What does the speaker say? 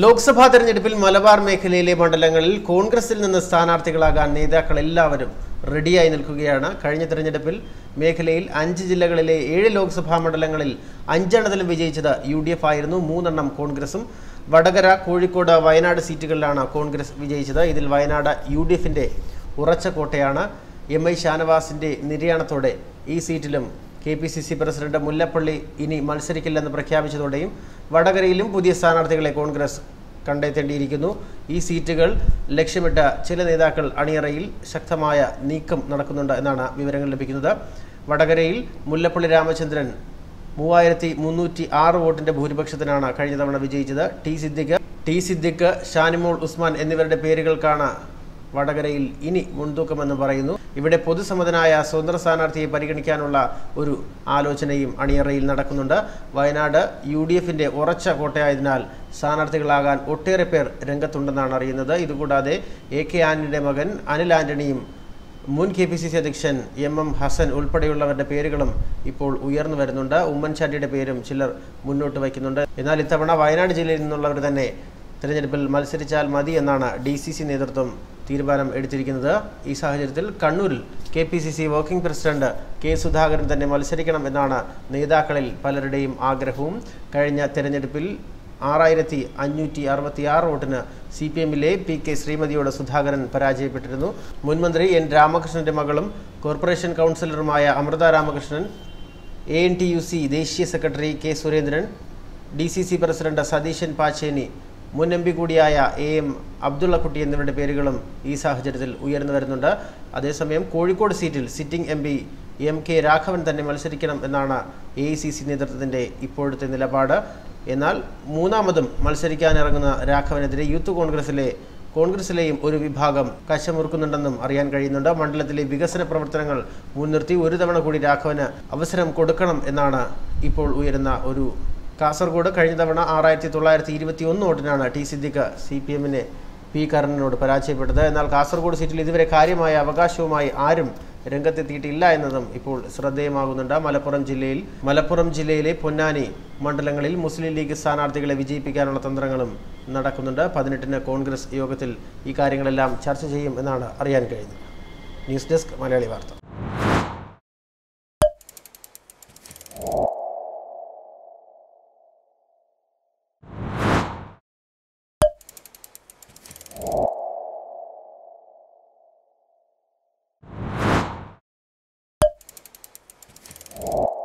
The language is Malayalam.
ലോക്സഭാ തെരഞ്ഞെടുപ്പിൽ മലബാർ മേഖലയിലെ മണ്ഡലങ്ങളിൽ കോൺഗ്രസിൽ നിന്ന് സ്ഥാനാർത്ഥികളാകാൻ നേതാക്കൾ എല്ലാവരും റെഡിയായി നിൽക്കുകയാണ്. കഴിഞ്ഞ തെരഞ്ഞെടുപ്പിൽ മേഖലയിൽ അഞ്ച് ജില്ലകളിലെ ഏഴ് ലോക്സഭാ മണ്ഡലങ്ങളിൽ അഞ്ചെണ്ണത്തിലും വിജയിച്ചത് യു ഡി എഫ് ആയിരുന്നു. മൂന്നെണ്ണം കോൺഗ്രസും. വടകര കോഴിക്കോട് വയനാട് സീറ്റുകളിലാണ് കോൺഗ്രസ് വിജയിച്ചത്. ഇതിൽ വയനാട് യു ഡി എഫിന്റെ ഉറച്ച കോട്ടയാണ്. എം ഐ ഷാനവാസിന്റെ നിര്യാണത്തോടെ ഈ സീറ്റിലും K P C C president Mullappally ഇനി മത്സരിക്കില്ലെന്ന് പ്രഖ്യാപിച്ചതോടെയും വടകരയിലും പുതിയ സ്ഥാനാർത്ഥികളെ കോൺഗ്രസ് കണ്ടെത്തേണ്ടിയിരിക്കുന്നു. ഈ സീറ്റുകൾ ലക്ഷ്യമിട്ട ചില നേതാക്കൾ അണിയറയിൽ ശക്തമായ നീക്കം നടക്കുന്നുണ്ട് എന്നാണ് വിവരങ്ങൾ ലഭിക്കുന്നത്. വടകരയിൽ മുല്ലപ്പള്ളി രാമചന്ദ്രൻ മൂവായിരത്തി മുന്നൂറ്റി ആറ് വോട്ടിന്റെ ഭൂരിപക്ഷത്തിനാണ് കഴിഞ്ഞ തവണ വിജയിച്ചത്. ടി സിദ്ദിഖ് ടി സിദ്ദിഖ് ഷാനിമോൾ ഉസ്മാൻ എന്നിവരുടെ പേരുകൾക്കാണ് വടകരയിൽ ഇനി മുൻതൂക്കമെന്ന് പറയുന്നു. ഇവിടെ പൊതുസമ്മതനായ സ്വതന്ത്ര സ്ഥാനാർത്ഥിയെ പരിഗണിക്കാനുള്ള ഒരു ആലോചനയും അണിയറയിൽ നടക്കുന്നുണ്ട്. വയനാട് യു ഡി എഫിന്റെ ഉറച്ച കോട്ടയായതിനാൽ സ്ഥാനാർത്ഥികളാകാൻ ഒട്ടേറെ പേർ രംഗത്തുണ്ടെന്നാണ് അറിയുന്നത്. ഇതുകൂടാതെ എ കെ ആന്റണിയുടെ മകൻ അനിൽ ആന്റണിയും മുൻ കെ പി സി സി അധ്യക്ഷൻ എം എം ഹസൻ ഉൾപ്പെടെയുള്ളവരുടെ പേരുകളും ഇപ്പോൾ ഉയർന്നു വരുന്നുണ്ട്. ഉമ്മൻചാണ്ടിയുടെ പേരും ചിലർ മുന്നോട്ട് വയ്ക്കുന്നുണ്ട്. എന്നാൽ ഇത്തവണ വയനാട് ജില്ലയിൽ നിന്നുള്ളവർ തന്നെ തിരഞ്ഞെടുപ്പിൽ മത്സരിച്ചാൽ മതി എന്നാണ് ഡി നേതൃത്വം തീരുമാനം എടുത്തിരിക്കുന്നത് ഈ സാഹചര്യത്തിൽ കണ്ണൂരിൽ K P C C working president K Sudhakaran തന്നെ മത്സരിക്കണം എന്നാണ് നേതാക്കളിൽ പലരുടെയും ആഗ്രഹവും. കഴിഞ്ഞ തെരഞ്ഞെടുപ്പിൽ ആറായിരത്തി അഞ്ഞൂറ്റി അറുപത്തി ആറ് വോട്ടിന് സി പി എമ്മിലെ പി കെ ശ്രീമതിയോട് സുധാകരൻ പരാജയപ്പെട്ടിരുന്നു. മുൻമന്ത്രി എൻ രാമകൃഷ്ണന്റെ മകളും corporation കൗൺസിലറുമായ Amrita Ramakrishnan A N T U C ദേശീയ secretary K Surendran D C C president Satheesan Pacheni മുൻ എം പി കൂടിയായ എ എം അബ്ദുള്ളക്കുട്ടി എന്നിവരുടെ പേരുകളും ഈ സാഹചര്യത്തിൽ ഉയർന്നു വരുന്നുണ്ട്. അതേസമയം കോഴിക്കോട് സീറ്റിൽ sitting M P M K Raghavan തന്നെ മത്സരിക്കണം എന്നാണ് എ ഐ സി സി നേതൃത്വത്തിന്റെ ഇപ്പോഴത്തെ നിലപാട്. എന്നാൽ മൂന്നാമതും മത്സരിക്കാനിറങ്ങുന്ന രാഘവനെതിരെ യൂത്ത് കോൺഗ്രസിലെ കോൺഗ്രസിലെയും ഒരു വിഭാഗം കശമുറുക്കുന്നുണ്ടെന്നും അറിയാൻ കഴിയുന്നുണ്ട്. മണ്ഡലത്തിലെ വികസന പ്രവർത്തനങ്ങൾ മുൻനിർത്തി ഒരു തവണ കൂടി രാഘവന് അവസരം കൊടുക്കണം എന്നാണ് ഇപ്പോൾ ഉയരുന്ന ഒരു കാസർഗോഡ് കഴിഞ്ഞ തവണ ആറായിരത്തി തൊള്ളായിരത്തി ഇരുപത്തി ഒന്ന് വോട്ടിനാണ് ടി സിദ്ദിഖ് സി പി എമ്മിനെ പി കർണനോട് പരാജയപ്പെട്ടത്. എന്നാൽ കാസർഗോഡ് സീറ്റിൽ ഇതുവരെ കാര്യമായ അവകാശവുമായി ആരും രംഗത്തെത്തിയിട്ടില്ല എന്നതും ഇപ്പോൾ ശ്രദ്ധേയമാകുന്നുണ്ട്. മലപ്പുറം ജില്ലയിൽ മലപ്പുറം ജില്ലയിലെ പൊന്നാനി മണ്ഡലങ്ങളിൽ മുസ്ലിം ലീഗ് സ്ഥാനാർത്ഥികളെ വിജയിപ്പിക്കാനുള്ള തന്ത്രങ്ങളും നടക്കുന്നുണ്ട്. പതിനെട്ടിന് കോൺഗ്രസ് യോഗത്തിൽ ഈ കാര്യങ്ങളെല്ലാം ചർച്ച ചെയ്യും എന്നാണ് അറിയാൻ കഴിഞ്ഞത്. ന്യൂസ് ഡെസ്ക് മലയാളി വാർത്ത. you